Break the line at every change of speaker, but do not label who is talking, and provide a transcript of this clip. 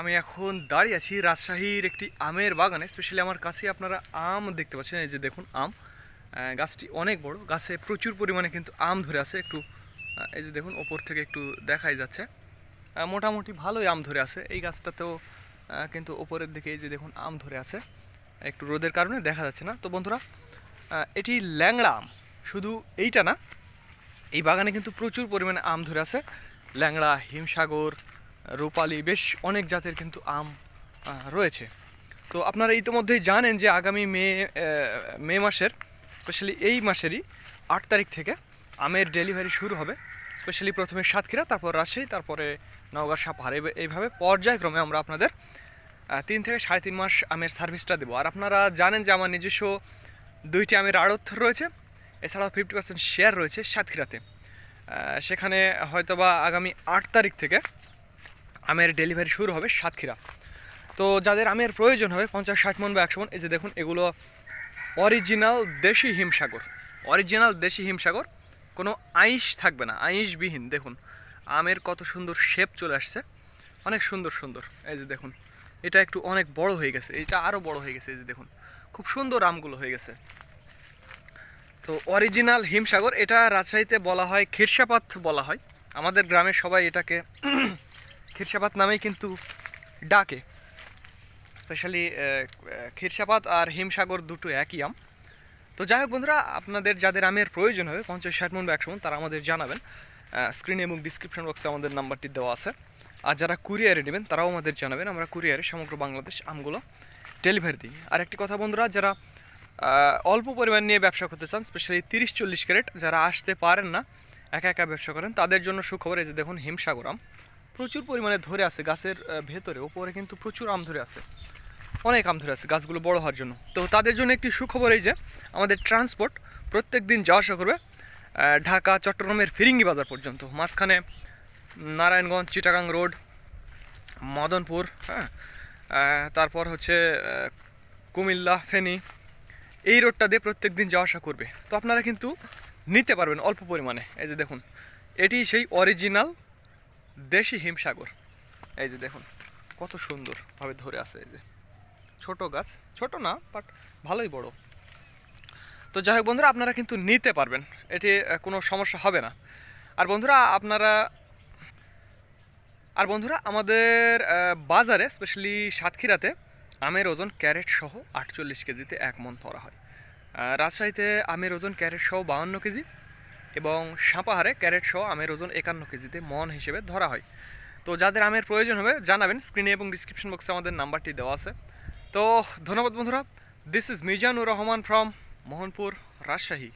আমি এখন দাঁড়িয়ে আছি রাজশাহীর একটি আমের বাগানে স্পেশালি আমার কাছে আপনারা আম দেখতে পাচ্ছেন, এই যে দেখুন আম। গাছটি অনেক বড়, গাছে প্রচুর পরিমাণে কিন্তু আম ধরে আছে, একটু এই যে দেখুন, ওপর থেকে একটু দেখাই যাচ্ছে। মোটামুটি ভালোই আম ধরে আছে, এই গাছটাতেও কিন্তু ওপরের দিকে এই যে দেখুন আম ধরে আছে। একটু রোদের কারণে দেখা যাচ্ছে না। তো বন্ধুরা এটি ল্যাংড়া আম, শুধু এইটা না, এই বাগানে কিন্তু প্রচুর পরিমাণে আম ধরে আছে। ল্যাংড়া, হিমসাগর রূপালি, বেশ অনেক জাতের কিন্তু আম রয়েছে। তো আপনারা ইতিমধ্যেই জানেন যে আগামী মে মে মাসের স্পেশালি এই মাসেরই আট তারিখ থেকে আমের ডেলিভারি শুরু হবে। স্পেশালি প্রথমে সাতক্ষীরা, তারপর রাজশাহী, তারপরে নওগাঁ সাপাহার এই- এইভাবে পর্যায়ক্রমে আমরা আপনাদের তিন থেকে সাড়ে তিন মাস আমের সার্ভিসটা দেবো। আর আপনারা জানেন যে আমার নিজস্ব দুইটি আমের আড়ত রয়েছে। এছাড়াও ফিফটি পার্সেন্ট শেয়ার রয়েছে সাতক্ষীরাতে। সেখানে হয়তোবা আগামী আট তারিখ থেকে আমের ডেলিভারি শুরু হবে সাতক্ষীরা। তো যাদের আমের প্রয়োজন হবে পঞ্চাশ, ষাট মন বা একশো মন, এই যে দেখুন, এগুলো অরিজিনাল দেশি হিমসাগর। অরিজিনাল দেশি হিমসাগর, কোনো আইস থাকবে না, আইসবিহীন। দেখুন, আমের কত সুন্দর শেপ চলে আসছে, অনেক সুন্দর সুন্দর। এই যে দেখুন, এটা একটু অনেক বড় হয়ে গেছে এটা আরও বড় হয়ে গেছে, এই যে দেখুন, খুব সুন্দর আমগুলো হয়ে গেছে। তো অরিজিনাল হিমসাগর, এটা রাজশাহীতে বলা হয়, খিরসাপাত বলা হয়। আমাদের গ্রামের সবাই এটাকে খিরসাপাত নামেই কিন্তু ডাকে। স্পেশালি খিরসাপাত আর হিমসাগর দুটো একই আম। তো যাই হোক বন্ধুরা, আপনাদের যাদের আমের প্রয়োজন হবে, পঞ্চাশ ষাট মন বা একশো মন, তারা আমাদের জানাবেন। স্ক্রিনে এবং ডিসক্রিপশন বক্সে আমাদের নাম্বারটি দেওয়া আছে। আর যারা কুরিয়ারে নেবেন, তারাও আমাদের জানাবেন। আমরা কুরিয়ারে সমগ্র বাংলাদেশ আমগুলো ডেলিভারি দিই। আর একটি কথা বন্ধুরা, যারা অল্প পরিমাণ নিয়ে ব্যবসা করতে চান স্পেশালি তিরিশ চল্লিশ ক্যারেট, যারা আসতে পারেন না, একা একা ব্যবসা করেন, তাদের জন্য সুখবর এই যে দেখুন হিমসাগর আম। প্রচুর পরিমাণে ধরে আছে গাছের ভেতরে, ওপরে কিন্তু প্রচুর আম ধরে আছে। অনেক আম ধরে আছে গাছগুলো বড় হওয়ার জন্য। তো তাদের জন্য একটি সুখবর এই যে, আমাদের ট্রান্সপোর্ট প্রত্যেক দিন যাওয়া আসা করবে ঢাকা, চট্টগ্রামের ফিরিঙ্গি বাজার পর্যন্ত। মাঝখানে নারায়ণগঞ্জ, চিটাগাং রোড, মদনপুর হ্যাঁ তারপর হচ্ছে কুমিল্লা, ফেনী, এই রোডটা দিয়ে প্রত্যেক দিন যাওয়া আসা করবে। তো আপনারা কিন্তু নিতে পারবেন অল্প পরিমাণে। এই যে দেখুন, এটি সেই অরিজিনাল দেশি হিমসাগর। এই যে দেখুন, কত সুন্দরভাবে ধরে আছে এই যে। ছোট গাছ, ছোট না বাট ভালোই বড়। তো যাই হোক বন্ধুরা, আপনারা কিন্তু নিতে পারবেন। এটি কোনো সমস্যা হবে না। আর বন্ধুরা, আপনারা, আর বন্ধুরা, আমাদের বাজারে স্পেশালি সাতক্ষীরাতে, আমের ওজন ক্যারেট সহ আটচল্লিশ কেজিতে এক মন ধরা হয়। রাজশাহীতে আমের ওজন ক্যারেট সহ বাউন্ন কেজি এবং সাঁপাহারে ক্যারেট সহ আমের ওজন একান্ন কেজিতে মন হিসেবে ধরা হয়। তো যাদের আমের প্রয়োজন হবে, জানাবেন স্ক্রিনে এবং ডিসক্রিপশন বক্সে আমাদের নাম্বারটি দেওয়া আছে। তো ধন্যবাদ বন্ধুরা। This is Mizanur Rahman from Mohanpur, Rajshahi.